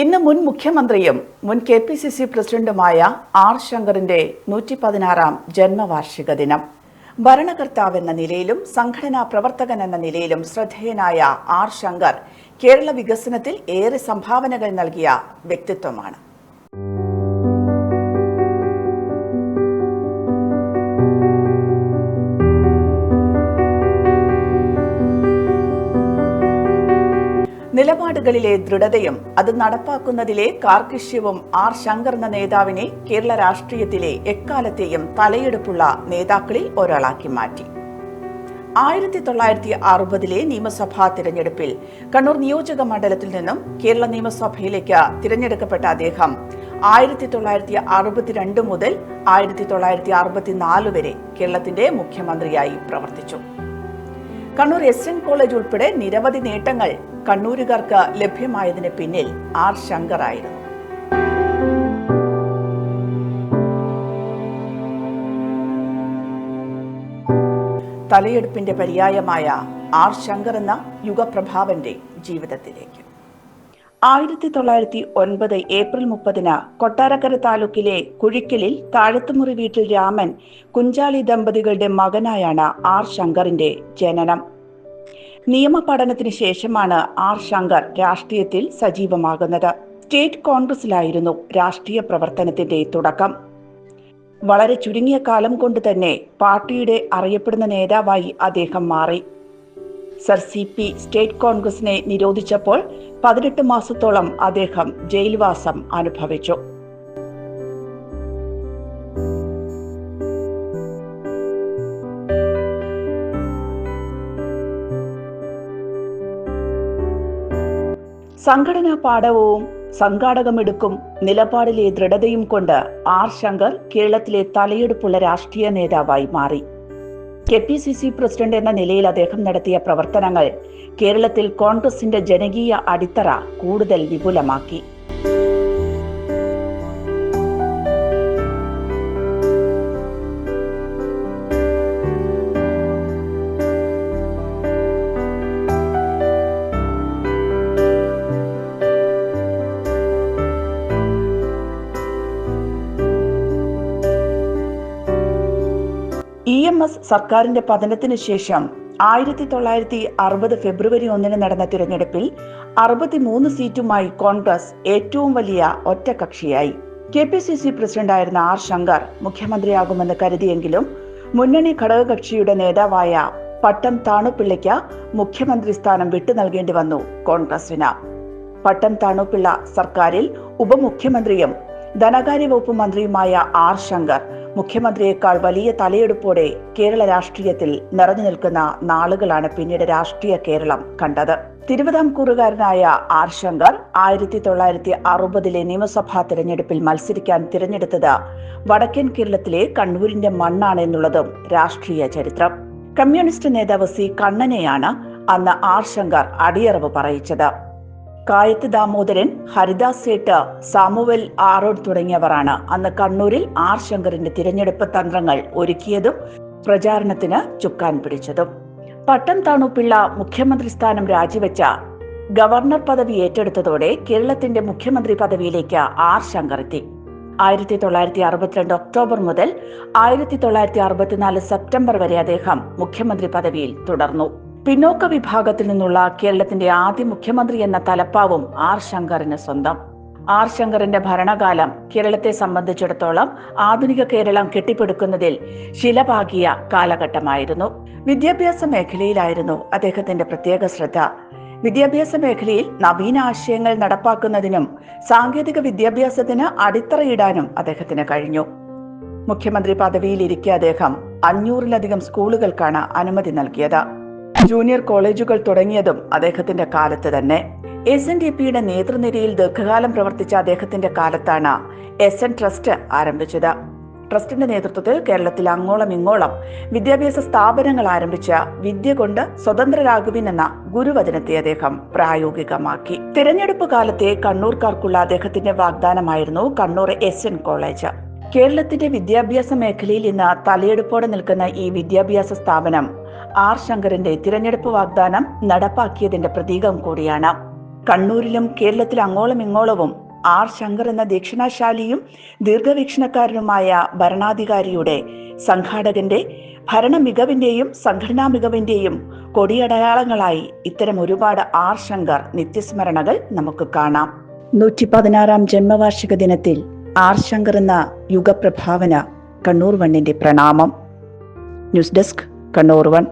ഇന്ന് മുൻ മുഖ്യമന്ത്രിയും മുൻ കെ പി സി സി പ്രസിഡന്റുമായ ആർ ശങ്കറിന്റെ നൂറ്റി പതിനാറാം ജന്മവാർഷിക ദിനം. ഭരണകർത്താവ് എന്ന നിലയിലും സംഘടനാ പ്രവർത്തകൻ എന്ന നിലയിലും ശ്രദ്ധേയനായ ആർ ശങ്കർ കേരള വികസനത്തിൽ ഏറെ സംഭാവനകൾ നൽകിയ വ്യക്തിത്വമാണ്. നിലപാടുകളിലെ ദൃഢതയും അത് നടപ്പാക്കുന്നതിലെ കാർക്കിഷ്യവും ആർ ശങ്കർ എന്ന നേതാവിനെ കേരള രാഷ്ട്രീയത്തിലെ എക്കാലത്തെയും തലയെടുപ്പുള്ള നേതാക്കളിൽ ഒരാളാക്കി മാറ്റി. ആയിരത്തി തൊള്ളായിരത്തി അറുപതിലെ നിയമസഭാ തിരഞ്ഞെടുപ്പിൽ കണ്ണൂർ നിയോജക മണ്ഡലത്തിൽ നിന്നും കേരള നിയമസഭയിലേക്ക് തിരഞ്ഞെടുക്കപ്പെട്ട അദ്ദേഹം ആയിരത്തി തൊള്ളായിരത്തി അറുപത്തിരണ്ട് മുതൽ ആയിരത്തി തൊള്ളായിരത്തി അറുപത്തിനാല് വരെ കേരളത്തിന്റെ മുഖ്യമന്ത്രിയായി പ്രവർത്തിച്ചു. കണ്ണൂർ എസ് എൻ കോളേജ് ഉൾപ്പെടെ നിരവധി നേട്ടങ്ങൾ കണ്ണൂരുകാർക്ക് ലഭ്യമായതിന് പിന്നിൽ ആർ ശങ്കർ ആയിരുന്നു. തലയെടുപ്പിന്റെ പര്യായമായ ആർ ശങ്കർ എന്ന യുഗപ്രഭാവന്റെ ജീവിതത്തിലേക്ക്. ആയിരത്തി തൊള്ളായിരത്തി ഒൻപത് ഏപ്രിൽ മുപ്പതിന് കൊട്ടാരക്കര താലൂക്കിലെ കുഴിക്കലിൽ താഴത്തുമുറി വീട്ടിൽ രാമൻ കുഞ്ചാലി ദമ്പതികളുടെ മകനായാണ് ആർ ശങ്കറിന്റെ ജനനം. നിയമ പഠനത്തിന് ശേഷമാണ് ആർ ശങ്കർ രാഷ്ട്രീയത്തിൽ സജീവമാകുന്നത്. സ്റ്റേറ്റ് കോൺഗ്രസിലായിരുന്നു രാഷ്ട്രീയ പ്രവർത്തനത്തിന്റെ തുടക്കം. വളരെ ചുരുങ്ങിയ കാലം കൊണ്ട് തന്നെ പാർട്ടിയുടെ അറിയപ്പെടുന്ന നേതാവായി അദ്ദേഹം മാറി. സർ സി പി സ്റ്റേറ്റ് കോൺഗ്രസിനെ നിരോധിച്ചപ്പോൾ പതിനെട്ട് മാസത്തോളം അദ്ദേഹം ജയിൽവാസം അനുഭവിച്ചു. സംഘടനാ പാഠവും സംഘാടകമെടുക്കും നിലപാടിലെ ദൃഢതയും കൊണ്ട് ആർ ശങ്കർ കേരളത്തിലെ തലയെടുപ്പുള്ള രാഷ്ട്രീയ നേതാവായി മാറി. K P C C president എന്ന നിലയിൽ അദ്ദേഹം നടത്തിയ പ്രവർത്തനങ്ങൾ കേരളത്തിൽ കോൺഗ്രസിന്റെ ജനകീയ അടിത്തറ കൂടുതൽ വിപുലമാക്കി. ഇ എം എസ് സർക്കാരിന്റെ പതനത്തിന് ശേഷം ആയിരത്തി തൊള്ളായിരത്തി അറുപത് ഫെബ്രുവരി ഒന്നിന് നടന്ന തിരഞ്ഞെടുപ്പിൽ അറുപത്തിമൂന്ന് സീറ്റുമായി കോൺഗ്രസ് ഏറ്റവും വലിയ ഒറ്റകക്ഷിയായി. കെ പി സി സി പ്രസിഡന്റായിരുന്ന ആർ ശങ്കർ മുഖ്യമന്ത്രിയാകുമെന്ന് കരുതിയെങ്കിലും മുന്നണി ഘടകകക്ഷിയുടെ നേതാവായ പട്ടം താണുപിള്ളയ്ക്ക് മുഖ്യമന്ത്രി സ്ഥാനം വിട്ടു നൽകേണ്ടി വന്നു കോൺഗ്രസിന്. പട്ടം താണുപിള്ള സർക്കാരിൽ ഉപമുഖ്യമന്ത്രിയും ധനകാര്യ വകുപ്പ് മന്ത്രിയുമായ ആർ ശങ്കർ മുഖ്യമന്ത്രിയേക്കാൾ വലിയ തലയെടുപ്പോടെ കേരള രാഷ്ട്രീയത്തിൽ നിറഞ്ഞു നിൽക്കുന്ന നാളുകളാണ് പിന്നീട് രാഷ്ട്രീയ കേരളം കണ്ടത്. തിരുവിതാംകൂറുകാരനായ ആർ ശങ്കർ ആയിരത്തി തൊള്ളായിരത്തി അറുപതിലെ നിയമസഭാ തിരഞ്ഞെടുപ്പിൽ മത്സരിക്കാൻ തിരഞ്ഞെടുത്തത് വടക്കൻ കേരളത്തിലെ കണ്ണൂരിന്റെ മണ്ണാണ് എന്നുള്ളതും രാഷ്ട്രീയ ചരിത്രം. കമ്മ്യൂണിസ്റ്റ് നേതാവ് സി കണ്ണനെയാണ് അന്ന് ആർ ശങ്കർ അടിയറവ് പറയിച്ചത്. കായത്ത് ദാമോദരൻ ഹരിദാസ് സേട്ട് സാമുവൽ ആറോഡ് തുടങ്ങിയവരാണ്. അന്ന് കണ്ണൂരിൽ ആർ ശങ്കറിന്റെ തിരഞ്ഞെടുപ്പ് തന്ത്രങ്ങൾ ഒരുക്കിയതും പ്രചാരണത്തിന് ചുക്കാൻ പിടിച്ചതും. പട്ടം താണുപിള്ള മുഖ്യമന്ത്രി സ്ഥാനം രാജിവെച്ച ഗവർണർ പദവി ഏറ്റെടുത്തതോടെ കേരളത്തിന്റെ മുഖ്യമന്ത്രി പദവിയിലേക്ക് ആർ ശങ്കർ എത്തി. ആയിരത്തി തൊള്ളായിരത്തി അറുപത്തിരണ്ട് ഒക്ടോബർ മുതൽ ആയിരത്തി തൊള്ളായിരത്തി അറുപത്തിനാല് സെപ്റ്റംബർ വരെ അദ്ദേഹം മുഖ്യമന്ത്രി പദവിയിൽ തുടർന്നു. പിന്നോക്ക വിഭാഗത്തിൽ നിന്നുള്ള കേരളത്തിന്റെ ആദ്യ മുഖ്യമന്ത്രി എന്ന തലപ്പാവും ആർ ശങ്കറിന് സ്വന്തം. ആർ ശങ്കറിന്റെ ഭരണകാലം കേരളത്തെ സംബന്ധിച്ചിടത്തോളം ആധുനിക കേരളം കെട്ടിപ്പടുക്കുന്നതിൽ ശിലപാകിയ കാലഘട്ടമായിരുന്നു. വിദ്യാഭ്യാസ മേഖലയിലായിരുന്നു അദ്ദേഹത്തിന്റെ പ്രത്യേക ശ്രദ്ധ. വിദ്യാഭ്യാസ മേഖലയിൽ നവീന ആശയങ്ങൾ നടപ്പാക്കുന്നതിനും സാങ്കേതിക വിദ്യാഭ്യാസത്തിന് അടിത്തറയിടാനും അദ്ദേഹത്തിന് കഴിഞ്ഞു. മുഖ്യമന്ത്രി പദവിയിലിരിക്കെ അദ്ദേഹം അഞ്ഞൂറിലധികം സ്കൂളുകൾക്കാണ് അനുമതി നൽകിയത്. ജൂനിയർ കോളേജുകൾ തുടങ്ങിയതും അദ്ദേഹത്തിന്റെ കാലത്ത് തന്നെ. എസ് എൻ ഡി പിയുടെ നേതൃനിരയിൽ ദീർഘകാലം പ്രവർത്തിച്ച അദ്ദേഹത്തിന്റെ കാലത്താണ് എസ് എൻ ട്രസ്റ്റ് ആരംഭിച്ചത്. ട്രസ്റ്റിന്റെ നേതൃത്വത്തിൽ കേരളത്തിൽ അങ്ങോളം ഇങ്ങോളം വിദ്യാഭ്യാസ സ്ഥാപനങ്ങൾ ആരംഭിച്ച വിദ്യ കൊണ്ട് സ്വതന്ത്രരാകുവിൻ എന്ന ഗുരുവചനത്തെ അദ്ദേഹം പ്രായോഗികമാക്കി. തിരഞ്ഞെടുപ്പ് കാലത്തെ കണ്ണൂർക്കാർക്കുള്ള അദ്ദേഹത്തിന്റെ വാഗ്ദാനമായിരുന്നു കണ്ണൂർ എസ് എൻ കോളേജ്. കേരളത്തിന്റെ വിദ്യാഭ്യാസ മേഖലയിൽ ഇന്ന് തലയെടുപ്പോടെ നിൽക്കുന്ന ഈ വിദ്യാഭ്യാസ സ്ഥാപനം ആർ ശങ്കറിന്റെ തിരഞ്ഞെടുപ്പ് വാഗ്ദാനം നടപ്പാക്കിയതിന്റെ പ്രതീകം കൂടിയാണ്. കണ്ണൂരിലും കേരളത്തിൽ അങ്ങോളം ഇങ്ങോളവും ആർ ശങ്കർ എന്ന ദക്ഷിണാശാലിയും ദീർഘവീക്ഷണക്കാരനുമായ ഭരണാധികാരിയുടെ സംഘാടകന്റെ ഭരണ മികവിന്റെയും സംഘടനാ മികവിന്റെയും കൊടിയടയാളങ്ങളായി ഇത്തരം ഒരുപാട് ആർ ശങ്കർ നിത്യസ്മരണകൾ നമുക്ക് കാണാം. നൂറ്റി പതിനാറാം ജന്മവാർഷിക ദിനത്തിൽ ആർ ശങ്കർ എന്ന യുഗപ്രഭാവന കണ്ണൂർ വണ്ണിന്റെ പ്രണാമം. News desk Kannur one.